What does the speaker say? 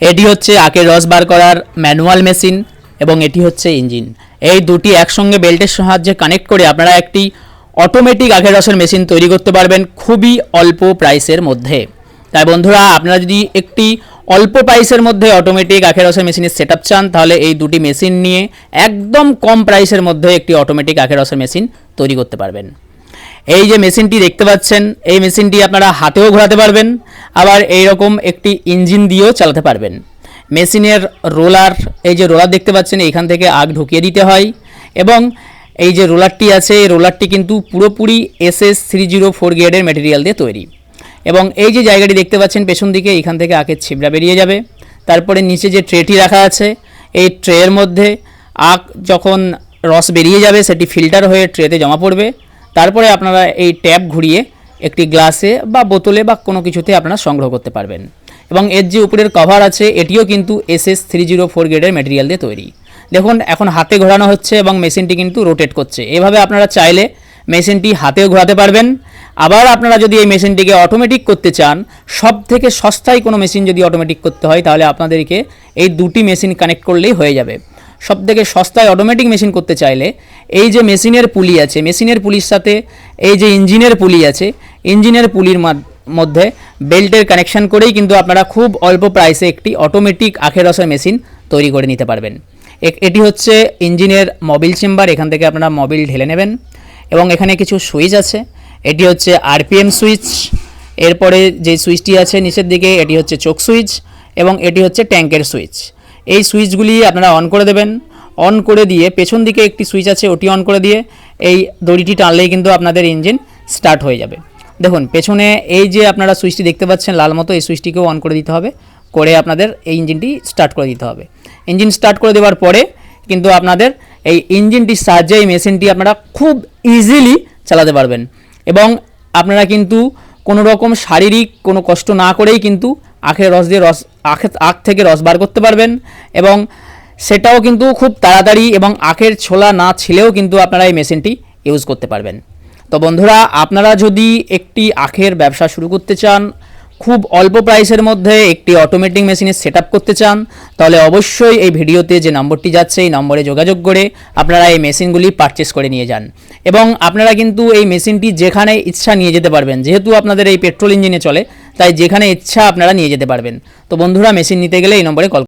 এটি হচ্ছে আখের রস বার করার ম্যানুয়াল মেশিন এবং এটি হচ্ছে ইঞ্জিন। এই দুটি একসঙ্গে বেল্টের সাহায্যে কানেক্ট করে আপনারা একটি অটোমেটিক আখের রসের মেশিন তৈরি করতে পারবেন খুবই অল্প প্রাইসের মধ্যে। তাই বন্ধুরা, আপনারা যদি একটি অল্প প্রাইসের মধ্যে অটোমেটিক আখের রসের মেশিনের সেট চান, তাহলে এই দুটি মেশিন নিয়ে একদম কম প্রাইসের মধ্যে একটি অটোমেটিক আখের রসের মেশিন তৈরি করতে পারবেন। এই যে মেশিনটি দেখতে পাচ্ছেন, এই মেশিনটি আপনারা হাতেও ঘোরাতে পারবেন, আবার এই রকম একটি ইঞ্জিন দিয়েও চালাতে পারবেন। মেশিনের রোলার, এই যে রোলার দেখতে পাচ্ছেন, এখান থেকে আগ ঢুকিয়ে দিতে হয় এবং এই যে রোলারটি আছে, এই রোলারটি কিন্তু পুরোপুরি S S three zero four গ্রেডের মেটেরিয়াল দিয়ে তৈরি। এবং এই যে জায়গাটি দেখতে পাচ্ছেন, পেছন দিকে এখান থেকে আখের ছিবড়া বেরিয়ে যাবে। তারপরে নিচে যে ট্রেটি রাখা আছে, এই ট্রের মধ্যে আখ যখন রস বেরিয়ে যাবে, সেটি ফিল্টার হয়ে ট্রেতে জমা পড়বে। তারপরে আপনারা এই ট্যাপ ঘুরিয়ে একটি গ্লাসে বা বোতলে বা কোনো কিছুতে আপনারা সংগ্রহ করতে পারবেন। এবং এর যে উপরের কভার আছে, এটিও কিন্তু S S three zero four গ্রেডের মেটেরিয়াল দিয়ে তৈরি। দেখুন, এখন হাতে ঘোরানো হচ্ছে এবং মেশিনটি কিন্তু রোটেট করছে। এভাবে আপনারা চাইলে মেশিনটি হাতেও ঘোরাতে পারবেন। আবার আপনারা যদি এই মেশিনটিকে অটোমেটিক করতে চান সব থেকে সস্তায় কোনো মেশিন যদি অটোমেটিক করতে হয়, তাহলে আপনাদেরকে এই দুটি মেশিন কানেক্ট করলেই হয়ে যাবে। সব থেকে সস্তায় অটোমেটিক মেশিন করতে চাইলে, এই যে মেশিনের পুলি আছে, মেশিনের পুলির সাথে এই যে ইঞ্জিনের পুলি আছে, ইঞ্জিনের পুলির মধ্যে বেল্টের কানেকশন করেই কিন্তু আপনারা খুব অল্প প্রাইসে একটি অটোমেটিক আখের রসের মেশিন তৈরি করে নিতে পারবেন। এটি হচ্ছে ইঞ্জিনের মোবিল চেম্বার এখান থেকে আপনারা মোবিল ঢেলে নেবেন এবং এখানে কিছু সুইচ আছে। এটি হচ্ছে আরপিএম সুইচ এরপরে যে সুইচটি আছে নিচের দিকে, এটি হচ্ছে চোখ সুইচ এবং এটি হচ্ছে ট্যাঙ্কের সুইচ এই সুইচগুলি আপনারা অন করে দেবেন। অন করে দিয়ে পেছন দিকে একটি সুইচ আছে, ওটি অন করে দিয়ে এই দড়িটি টানলেই কিন্তু আপনাদের ইঞ্জিন স্টার্ট হয়ে যাবে। দেখুন, পেছনে এই যে আপনারা সুইচটি দেখতে পাচ্ছেন লাল মতো, এই সুইচটিকেও অন করে দিতে হবে। করে আপনাদের এই ইঞ্জিনটি স্টার্ট করে দিতে হবে। ইঞ্জিন স্টার্ট করে দেওয়ার পরে কিন্তু আপনাদের এই ইঞ্জিনটির সাহায্যে এই মেশিনটি আপনারা খুব ইজিলি চালাতে পারবেন। এবং আপনারা কিন্তু কোনো রকম শারীরিক কোনো কষ্ট না করেই কিন্তু আখের রস দিয়ে রস, আখের, আখ থেকে রস বার করতে পারবেন এবং সেটাও কিন্তু খুব তাড়াতাড়ি এবং আখের ছোলা না ছিলেও কিন্তু আপনারা এই মেশিনটি ইউজ করতে পারবেন। তো বন্ধুরা, আপনারা যদি একটি আখের ব্যবসা শুরু করতে চান খুব অল্প প্রাইসের মধ্যে একটি অটোমেটিক মেশিনের সেট করতে চান, তাহলে অবশ্যই এই ভিডিওতে যে নম্বরটি যাচ্ছে, এই নম্বরে যোগাযোগ করে আপনারা এই মেশিনগুলি পারচেস করে নিয়ে যান। এবং আপনারা কিন্তু এই মেশিনটি যেখানে ইচ্ছা নিয়ে যেতে পারবেন, যেহেতু আপনাদের এই পেট্রোল ইঞ্জিনে চলে, তাই যেখানে ইচ্ছা আপনারা নিয়ে যেতে পারবেন। তো বন্ধুরা মেশিন নিতে গেলে এই নম্বরে কল